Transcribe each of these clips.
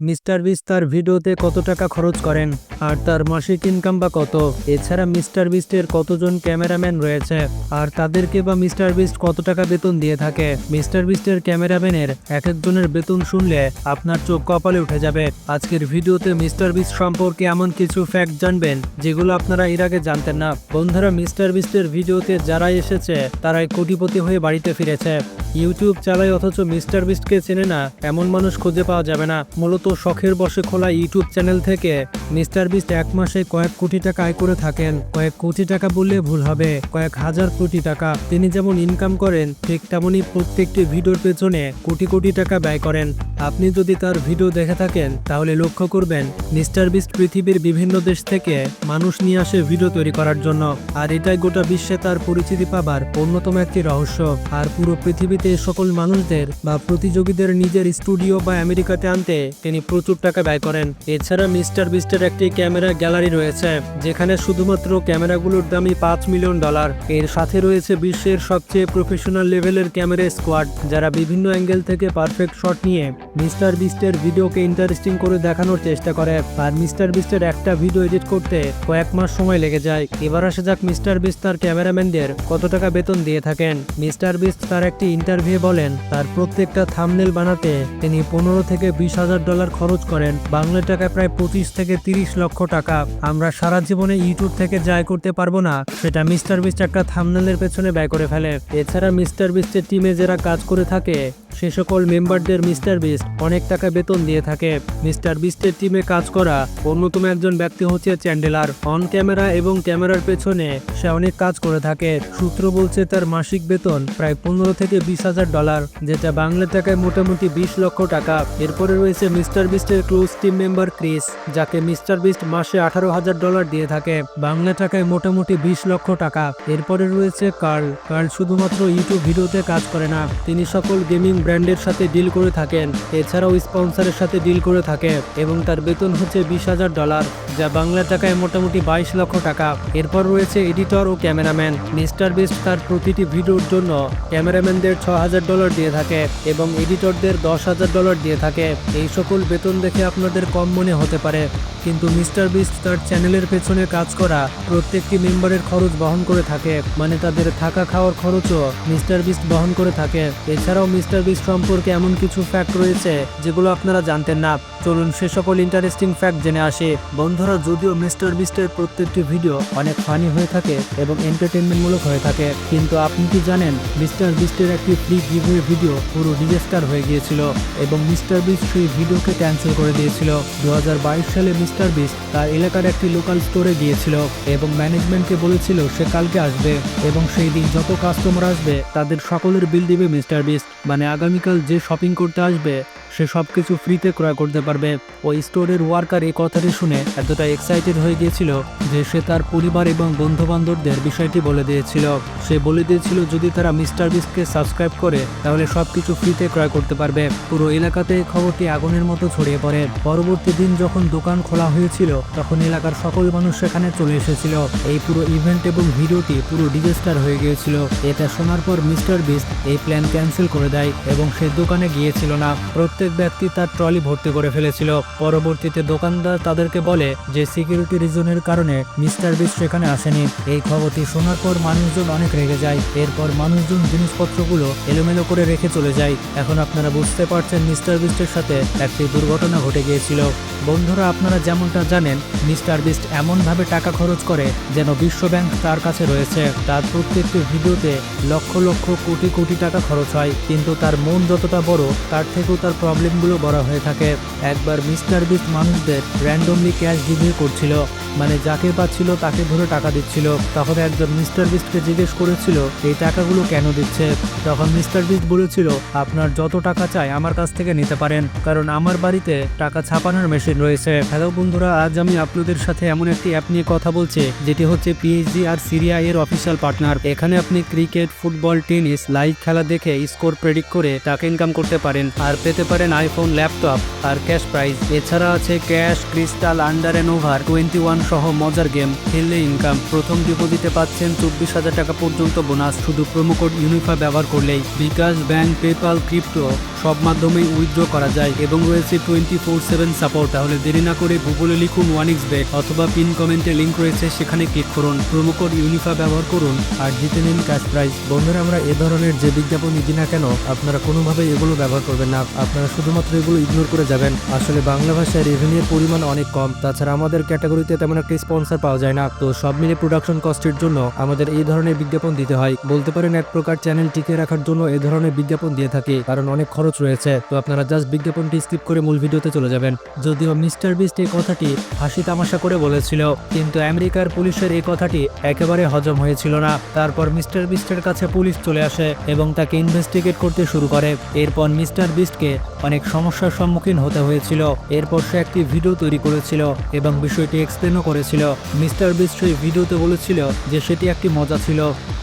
Mister বিস তার ভিডিওতে কত টাকা খরচ করেন? আর তার মাসিক ইনকাম বা কত? এছাড়া মিস্টার বিস্টের কতজন ক্যামেরাম্যান রয়েছে? আর তাদেরকে বা মিস্টার বিস্ট কত টাকা বেতন দিয়ে থাকে? মিস্টার বিস্টের ক্যামেরাম্যানের এক একজনের বেতন শুনলে আপনার চোখ কপালে উঠে যাবে। আজকের ভিডিওতে মিস্টার বিস্ট সম্পর্কে এমন কিছু ফ্যাক্ট জানবেন, যেগুলো আপনারা এর আগে জানতেন না। বন্ধুরা, মিস্টার বিস্টের ভিডিওতে যারা এসেছে, তারাই কোটিপতি হয়ে বাড়িতে ফিরেছে। ইউটিউব চালায় অথচ মিস্টার বিস্টকে চেনে না, এমন মানুষ খুঁজে পাওয়া যাবে না। মূলত শখের বসে খোলা ইউটিউব চ্যানেল থেকে মিস্টার বিস্ট এক মাসে কয়েক কোটি টাকা আয় করে থাকেন। কয়েক কোটি টাকা বললে ভুল হবে, কয়েক হাজার কোটি টাকা। তিনি যেমন ইনকাম করেন, ঠিক তেমনই প্রত্যেকটি ভিডিওর পেছনে কোটি কোটি টাকা ব্যয় করেন। আপনি যদি তার ভিডিও দেখে থাকেন, তাহলে লক্ষ্য করবেন, মিস্টার বিস্ট পৃথিবীর বিভিন্ন দেশ থেকে মানুষ নিয়ে আসে ভিডিও তৈরি করার জন্য। আর এটাই গোটা বিশ্বে তার পরিচিতি পাবার অন্যতম একটি রহস্য। আর পুরো পৃথিবীতে সকল মানুষদের বা প্রতিযোগীদের নিজের স্টুডিও বা আমেরিকাতে আনতে তিনি প্রচুর টাকা ব্যয় করেন। এছাড়া মিস্টার বিস্টের একটি ক্যামেরা গ্যালারি রয়েছে, যেখানে শুধুমাত্র ক্যামেরাগুলোর দামই পাঁচ মিলিয়ন ডলার। এর সাথে রয়েছে বিশ্বের সবচেয়ে প্রফেশনাল লেভেলের ক্যামেরা স্কোয়াড, যারা বিভিন্ন অ্যাঙ্গেল থেকে পারফেক্ট শট নিয়ে মিস্টার বিস্টের ভিডিওকে ইন্টারেস্টিং করে দেখানোর চেষ্টা করে। আর মিস্টার বিস্টের একটা ভিডিও এডিট করতে কয়েক মাস সময় লেগে যায়। এবার আসা যাক মিস্টার বিস্ট তার ক্যামেরাম্যানদের কত টাকা বেতন দিয়ে থাকেন। মিস্টার বিস্ট তার একটি ইন্টারভিউ বলেন, তার প্রত্যেকটা থামনেল বানাতে তিনি পনেরো থেকে বিশ হাজার ডলার খরচ করেন। বাংলা টাকায় প্রায় পঁচিশ থেকে তিরিশ লক্ষ টাকা। আমরা সারা জীবনে ইউটিউব থেকে যাই করতে পারব না, সেটা মিস্টার বিস্ট একটা থামনেলের পেছনে ব্যয় করে ফেলে। এছাড়া মিস্টার বিস্টের টিমে যারা কাজ করে থাকে, সে সকল মেম্বারদের মিস্টার বিস্ট অনেক টাকা বেতন দিয়ে থাকে। মিস্টার বিস্টের টিমে কাজ করা অন্যতম একজন ব্যক্তি হচ্ছে চ্যান্ডেলার। অন ক্যামেরা এবং ক্যামেরার পেছনে সে অনেক কাজ করে থাকে। সূত্র বলছে, তার মাসিক বেতন প্রায় পনেরো থেকে বিশ হাজার ডলার, যেটা বাংলা টাকায় মোটামুটি বিশ লক্ষ টাকা। এরপরে রয়েছে মিস্টার বিস্টের ক্লোজ টিম মেম্বার ক্রিস, যাকে মিস্টার বিস্ট মাসে আঠারো হাজার ডলার দিয়ে থাকে। বাংলা টাকায় মোটামুটি বিশ লক্ষ টাকা। এরপরে রয়েছে কার্ল। কার্ল শুধুমাত্র ইউটিউব ভিডিওতে কাজ করে না, তিনি সকল গেমিং ব্র্যান্ডের সাথে ডিল করে থাকেন। এছাড়াও স্পন্সরের সাথে ডিল করে থাকে, এবং তার বেতন হচ্ছে বিশ হাজার ডলার, যা বাংলা টাকায় মোটামুটি বাইশ লক্ষ টাকা। এরপর রয়েছে এডিটর ও ক্যামেরাম্যান। মিস্টার বিস্ট তার প্রতিটি ভিডিওর জন্য ক্যামেরাম্যানদের ছ হাজার ডলার দিয়ে থাকে এবং এডিটরদের দশ হাজার ডলার দিয়ে থাকে। এই সকল বেতন দেখে আপনাদের কম মনে হতে পারে। কিন্তু মিস্টার বিস্ট তার চ্যানেলের পেছনে কাজ করা প্রত্যেকটি মেম্বারের খরচ বহন করে থাকে মানে তাদের থাকা খাওয়ার খরচও মিস্টার বিস্ট বহন করে থাকে। এছাড়াও মিস্টার বিস্ট সম্পর্কে এমন কিছু ফ্যাক্ট রয়েছে যেগুলো আপনারা জানতেন না। চলুন সে সকল ইন্টারেস্টিং ফ্যাক্ট জেনে আসে। বন্ধুরা, যদিও মিস্টার বিস্টের প্রত্যেকটি ভিডিও অনেক ফানি হয়ে থাকে এবং এন্টারটেনমেন্টমূলক হয়ে থাকে, কিন্তু আপনি কি জানেন মিস্টার বিস্টের একটি ফ্রি গিভওয়ে ভিডিও পুরো ডিজাস্টার হয়ে গিয়েছিল এবং মিস্টার বিস সেই ভিডিওকে ক্যান্সেল করে দিয়েছিল। দু হাজার বাইশ সালে মিস্টার বিস তার এলাকার একটি লোকাল স্টোরে গিয়েছিল এবং ম্যানেজমেন্টকে বলেছিল সে কালকে আসবে এবং সেই দিন যত কাস্টমার আসবে তাদের সকলের বিল দিবে মিস্টার বিস মানে আগামীকাল যে শপিং করতে আসবে সে সব কিছু ফ্রিতে ক্রয় করতে পারবে। ওই স্টোরের ওয়ার্কার এই কথাটি শুনে এতটা এক্সাইটেড হয়ে গিয়েছিল যে সে তার পরিবার এবং বন্ধু বান্ধবদের বিষয়টি বলে দিয়েছিল। সে বলে দিয়েছিল, যদি তারা মিস্টার বিস্টকে সাবস্ক্রাইব করে, তাহলে সব কিছু ফ্রিতে ক্রয় করতে পারবে। পুরো এলাকাতে খবরটি আগুনের মতো ছড়িয়ে পড়ে। পরবর্তী দিন যখন দোকান খোলা হয়েছিল, তখন এলাকার সকল মানুষ সেখানে চলে এসেছিল। এই পুরো ইভেন্ট এবং ভিডিওটি পুরো ডিজাস্টার হয়ে গিয়েছিল। এটা শোনার পর মিস্টার বিস্ট এই প্ল্যান ক্যান্সেল করে দেয় এবং সে দোকানে গিয়েছিল না। প্রত্যেক ব্যক্তি তার ট্রলি ভর্তি করে ফেলেছিল। পরবর্তীতে দোকানদার তাদেরকে বলে যে, সিকিউরিটি রিজনের কারণে মিস্টার বিস্ট সেখানে আসেনি। এই খবরটি শোনার পর মানুষজন অনেক রেগে যায়। এরপর মানুষজন জিনিসপত্রগুলো এলোমেলো করে রেখে চলে যায়। এখন আপনারা বুঝতে পারছেন মিস্টার বিস্টের সাথে একটি দুর্ঘটনা ঘটে গিয়েছিল। বন্ধুরা, আপনারা যেমনটা জানেন, মিস্টার বিস্ট এমনভাবে টাকা খরচ করে যেন বিশ্ব ব্যাংক তার কাছে রয়েছে। তার প্রত্যেকটি ভিডিওতে লক্ষ লক্ষ কোটি কোটি টাকা খরচ হয়। কিন্তু তার মন যতটা বড়, তার থেকেও তার প্রবলেমগুলো বড় হয়ে থাকে। একবার মিস্টার বিস্ট মানুষদের র্যান্ডমলি ক্যাশ গিভিয়ে করছিল মানে যাকে পাচ্ছিল তাকে ধরে টাকা দিচ্ছিল। তখন একজন মিস্টার বিস্টকে জিজ্ঞেস করেছিল, এই টাকাগুলো কেন দিচ্ছে? তখন মিস্টার বিস্ট বলেছিল, আপনার যত টাকা চাই আমার কাছ থেকে নিতে পারেন, কারণ আমার বাড়িতে টাকা ছাপানোর মেশিন রয়েছে। হ্যালো বন্ধুরা, আজ আমি আপনাদের সাথে এমন একটি অ্যাপ নিয়ে কথা বলছি, যেটি হচ্ছে পিএইচডি আর সিরিয়া এর অফিসিয়াল পার্টনার এখানে আপনি ক্রিকেট ফুটবল টেনিস লাইভ খেলা দেখে স্কোর প্রেডিক্ট করে টাকা ইনকাম করতে পারেন, আর পেতে পারেন পারেন আইফোন ল্যাপটপ আর ক্যাশ প্রাইজ এছাড়া আছে cash crystal under and over twenty one সহ মজার গেম খেললে ইনকাম প্রথম ডিপোজিটে পাচ্ছেন চব্বিশ হাজার টাকা পর্যন্ত বোনাস শুধু কোড ইউনিফা ব্যবহার করলেই। বিকাশ ব্যাংক পেপাল ক্রিপ্টো সব মাধ্যমেই উইথড্র করা যায় এবং রয়েছে টোয়েন্টি ফোর সেভেন সাপোর্ট তাহলে দেরি না করে গুগলে লিখুন ওয়ান এক্স বেট অথবা পিন কমেন্টে লিঙ্ক রয়েছে, সেখানে ক্লিক করুন। কোড ইউনিফা ব্যবহার করুন আর জিতে নিন ক্যাশ প্রাইজ বন্ধুরা, আমরা এ ধরনের যে বিজ্ঞাপন দিই না কেন, আপনারা কোনোভাবেই এগুলো ব্যবহার করবেন না। আপনারা শুধুমাত্র এগুলো ইগনোর করে যাবেন। আসলে বাংলা ভাষায় রেভিনিউর পরিমাণ অনেক কম। তাছাড়া আমাদের ক্যাটাগরিতে তেমন একটা স্পন্সর পাওয়া যায় না। তো সব মিলে প্রোডাকশন কস্টের জন্য আমাদের এই ধরনের বিজ্ঞাপন দিতে হয়। বলতে পারেন এক প্রকার চ্যানেল টিকে রাখার জন্য এই ধরনের বিজ্ঞাপন দিয়ে থাকে, কারণ অনেক খরচ রয়েছে। তো আপনারা জাস্ট বিজ্ঞাপনটি স্কিপ করে মূল ভিডিওতে চলে যাবেন। যদিও মিস্টার বিস্ট এই কথাটি হাসি তামাশা করে বলেছিল, কিন্তু আমেরিকার পুলিশের এই কথাটি একেবারে হজম হয়েছিল না। তারপর মিস্টার বিস্টের কাছে পুলিশ চলে আসে এবং তাকে ইনভেস্টিগেট করতে শুরু করে। এরপর মিস্টার বিস্টকে অনেক সমস্যার সম্মুখীন হতে হয়েছিল। এরপর সে একটি ভিডিও তৈরি করেছিল এবং বিষয়টি এক্সপ্লেনও করেছিল। মিস্টার বিস্ট সেই ভিডিওতে বলেছিল যে সেটি একটি মজা ছিল।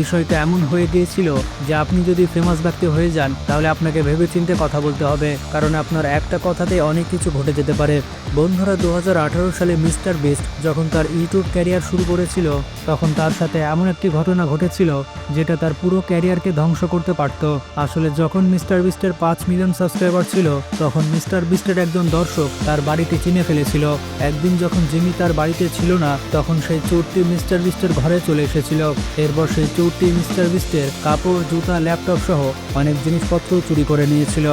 বিষয়টা এমন হয়ে গিয়েছিল যে আপনি যদি ফেমাস ব্যক্তি হয়ে যান, তাহলে আপনাকে ভেবেচিন্তে কথা বলতে হবে, কারণ আপনার একটা কথাতে অনেক কিছু ঘটে যেতে পারে। বন্ধুরা দু হাজার আঠারো সালে মিস্টার বিস্ট যখন তার ইউটিউব ক্যারিয়ার শুরু করেছিল, তখন তার সাথে এমন একটি ঘটনা ঘটেছিল যেটা তার পুরো ক্যারিয়ারকে ধ্বংস করতে পারত। আসলে যখন মিস্টার বিস্টের পাঁচ মিলিয়ন সাবস্ক্রাইবার ছিল তখন মিস্টার বিস্টের একজন দর্শক তার বাড়িটি চিনে ফেলেছিল। একদিন যখন জিমি তার বাড়িতে ছিল না, তখন সেই চোরটি মিস্টার বিস্টের ঘরে চলে এসেছিল। এরপর সেই চোরটি মিস্টার বিস্টের কাপড়, জুতা, ল্যাপটপ সহ অনেক জিনিসপত্র চুরি করে নিয়েছিল।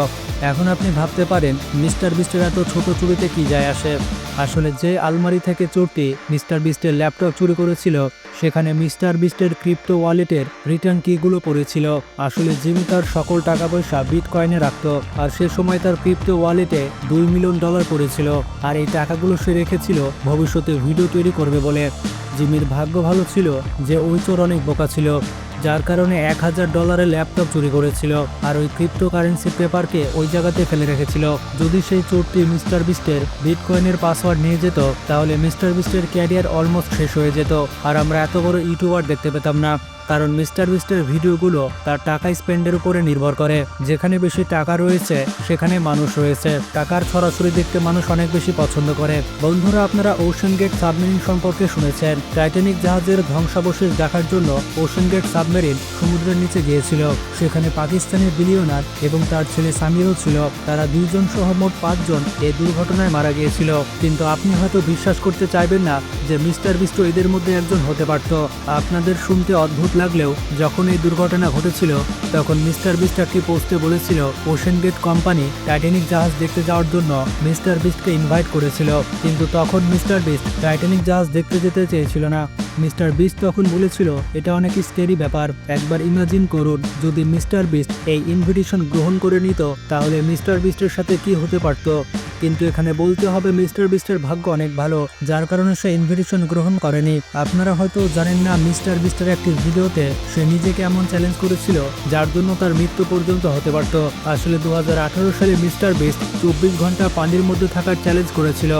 এখন আপনি ভাবতে পারেন, মিস্টার বিস্টের এত ছোট চুরিতে কি যায় আসে? আসলে যে আলমারি থেকে চোরটি মিস্টার বিস্টের ল্যাপটপ চুরি করেছিল সেখানে মিস্টার বিস্টের ক্রিপ্টো ওয়ালেটের রিটার্ন কিগুলো পড়েছিল। আসলে জিমি তার সকল টাকা পয়সা বিট কয়েনে রাখত, আর সে সময় তার ক্রিপ্টো ওয়ালেটে দুই মিলিয়ন ডলার পড়েছিল, আর এই টাকাগুলো সে রেখেছিল ভবিষ্যতে ভিডিও তৈরি করবে বলে। জিমির ভাগ্য ভালো ছিল যে ওই চোর অনেক বোকা ছিল। যার কারণে এক হাজার ডলারের ল্যাপটপ চুরি করেছিল আর ওই ক্রিপ্টো কারেন্সি পেপারকে ওই জায়গাতে ফেলে রেখেছিল। যদি সেই চোরটি মিস্টার বিস্টের বিটকয়েনের পাসওয়ার্ড নিয়ে যেত, তাহলে মিস্টার বিস্টের ক্যারিয়ার অলমোস্ট শেষ হয়ে যেত। আর আমরা এত বড় ইউটিউবার দেখতে পেতাম না। কারণ মিস্টার বিস্টের ভিডিওগুলো তার টাকা স্পেন্ডের উপরে নির্ভর করে। যেখানে বেশি টাকা রয়েছে, সেখানে মানুষ রয়েছে। টাকার ছড়াছড়ি দেখতে মানুষ অনেক বেশি পছন্দ করে। বন্ধুরা, আপনারা ওশান গেট সাবমেরিন সম্পর্কে শুনেছেন। টাইটানিক জাহাজের ধ্বংসাবশেষ দেখার জন্য ওশান গেট সাবমেরিন সমুদ্রের নিচে গিয়েছিল। সেখানে পাকিস্তানের বিলিয়নার এবং তার ছেলে সামিরও ছিল। তারা দুইজন সহ মোট পাঁচজন এই দুর্ঘটনায় মারা গিয়েছিল। কিন্তু আপনি হয়তো বিশ্বাস করতে চাইবেন না যে মিস্টার বিস্ট এদের মধ্যে একজন হতে পারত। আপনাদের শুনতে অদ্ভুত লাগলেও যখন এই দুর্ঘটনা ঘটেছিল, তখন মিস্টার বিস্ট একটি পোস্টে বলেছিল ওশেন গেট কোম্পানি টাইটানিক জাহাজ দেখতে যাওয়ার জন্য মিস্টার বিস্টকে ইনভাইট করেছিল। কিন্তু তখন মিস্টার বিস্ট টাইটানিক জাহাজ দেখতে যেতে চেয়েছিল না। মিস্টার বিস্ট তখন বলেছিল, এটা অনেক স্কেরি ব্যাপার। একবার ইমাজিন করুন, যদি মিস্টার বিস্ট এই ইনভিটেশন গ্রহণ করে নিত, তাহলে মিস্টার বিস্টের সাথে কি হতে পারত? কিন্তু এখানে বলতে হবে মিস্টার বিস্টের ভাগ্য অনেক ভালো, যার কারণে সে ইনভিটেশন গ্রহণ করেনি। আপনারা হয়তো জানেন না মিস্টার বিস্টার একটি ভিডিওতে সে নিজেকে এমন চ্যালেঞ্জ করেছিল, যার জন্য তার মৃত্যু পর্যন্ত হতে পারত। আসলে দুহাজার আঠারো সালে মিস্টার বিস্ট চব্বিশ ঘণ্টা পানির মধ্যে থাকার চ্যালেঞ্জ করেছিল।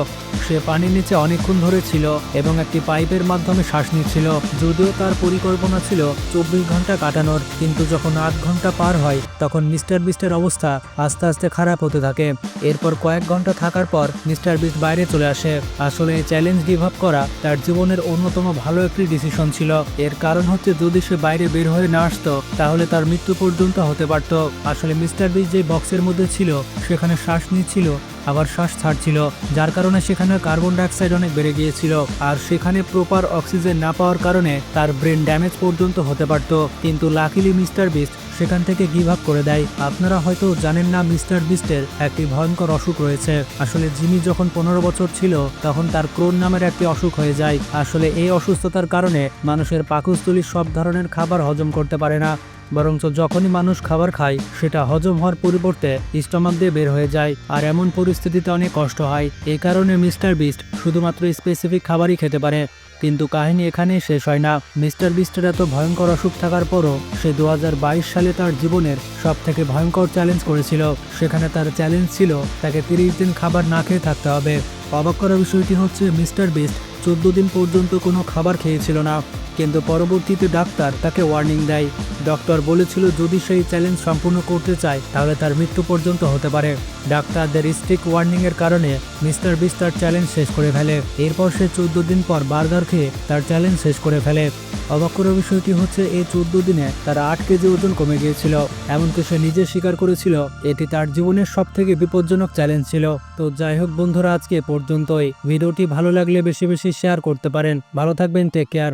সে পানির নিচে অনেকক্ষণ ধরে ছিল এবং একটি পাইপের মাধ্যমে শ্বাস নিচ্ছিল। যদিও তার পরিকল্পনা ছিল চব্বিশ ঘণ্টা কাটানোর, কিন্তু যখন আট ঘণ্টা পার হয়, তখন মিস্টার বিস্টের অবস্থা আস্তে আস্তে খারাপ হতে থাকে। এরপর কয়েক ঘণ্টা থাকার পর মিস্টার বিস্ট বাইরে চলে আসে। আসলে এই চ্যালেঞ্জ আপ করা তার জীবনের অন্যতম ভালো একটি ডিসিশন ছিল। এর কারণ হচ্ছে যদি সে বাইরে বের হয়ে না আসতো, তাহলে তার মৃত্যু পর্যন্ত হতে পারত। আসলে মিস্টার বিস্ট যে বক্সের মধ্যে ছিল, সেখানে শ্বাস নিচ্ছিল আবার শ্বাস ছাড়ছিল, যার কারণে সেখানে কার্বন ডাইঅক্সাইড অনেক বেড়ে গিয়েছিল আর সেখানে প্রপার অক্সিজেন না পাওয়ার কারণে তার ব্রেন ড্যামেজ পর্যন্ত হতে পারত। কিন্তু লাকিলি মিস্টার বিস্ট সেখান থেকে গিভ আপ করে দেয়। আপনারা হয়তো জানেন না মিস্টার বিস্টের একটি ভয়ঙ্কর অসুখ রয়েছে। আসলে জিমি যখন পনেরো বছর ছিল, তখন তার ক্রোন নামের একটি অসুখ হয়ে যায়। আসলে এই অসুস্থতার কারণে মানুষের পাকস্থলী সব ধরনের খাবার হজম করতে পারে না। বরঞ্চ যখনই মানুষ খাবার খায়, সেটা হজম হওয়ার পরিবর্তে স্টমাক দিয়ে বের হয়ে যায়, আর এমন পরিস্থিতিতে অনেক কষ্ট হয়। এই কারণে মিস্টার বিস্ট শুধুমাত্র স্পেসিফিক খাবারই খেতে পারে। কিন্তু কাহিনী এখানেই শেষ হয় না। মিস্টার বিস্টের এত ভয়ঙ্কর অসুখ থাকার পরও সে দু হাজার বাইশ সালে তার জীবনের সব থেকে ভয়ঙ্কর চ্যালেঞ্জ করেছিল। সেখানে তার চ্যালেঞ্জ ছিল তাকে তিরিশ দিন খাবার না খেয়ে থাকতে হবে। অবাক করার বিষয়টি হচ্ছে মিস্টার বিস্ট চোদ্দ দিন পর্যন্ত কোনো খাবার খেয়েছিল না। কিন্তু পরবর্তীতে ডাক্তার তাকে ওয়ার্নিং দেয়। ডক্টর বলেছিল, যদি সেই চ্যালেঞ্জ সম্পূর্ণ করতে চায়, তাহলে তার মৃত্যু পর্যন্ত হতে পারে। ডাক্তারদের স্ট্রিক ওয়ার্নিংয়ের কারণে মিস্টার বিস তার চ্যালেঞ্জ শেষ করে ফেলে। এরপর সে চোদ্দ দিন পর বার্গার খেয়ে তার চ্যালেঞ্জ শেষ করে ফেলে। অবাক করার বিষয়টি হচ্ছে এই চোদ্দ দিনে তার আট কেজি ওজন কমে গিয়েছিল। এমনকি সে নিজে স্বীকার করেছিল, এটি তার জীবনের সব থেকে বিপজ্জনক চ্যালেঞ্জ ছিল। তো যাই হোক বন্ধুরা, আজকে পর্যন্তই। ভিডিওটি ভালো লাগলে বেশি বেশি শেয়ার করতে পারেন। ভালো থাকবেন টেক কেয়ার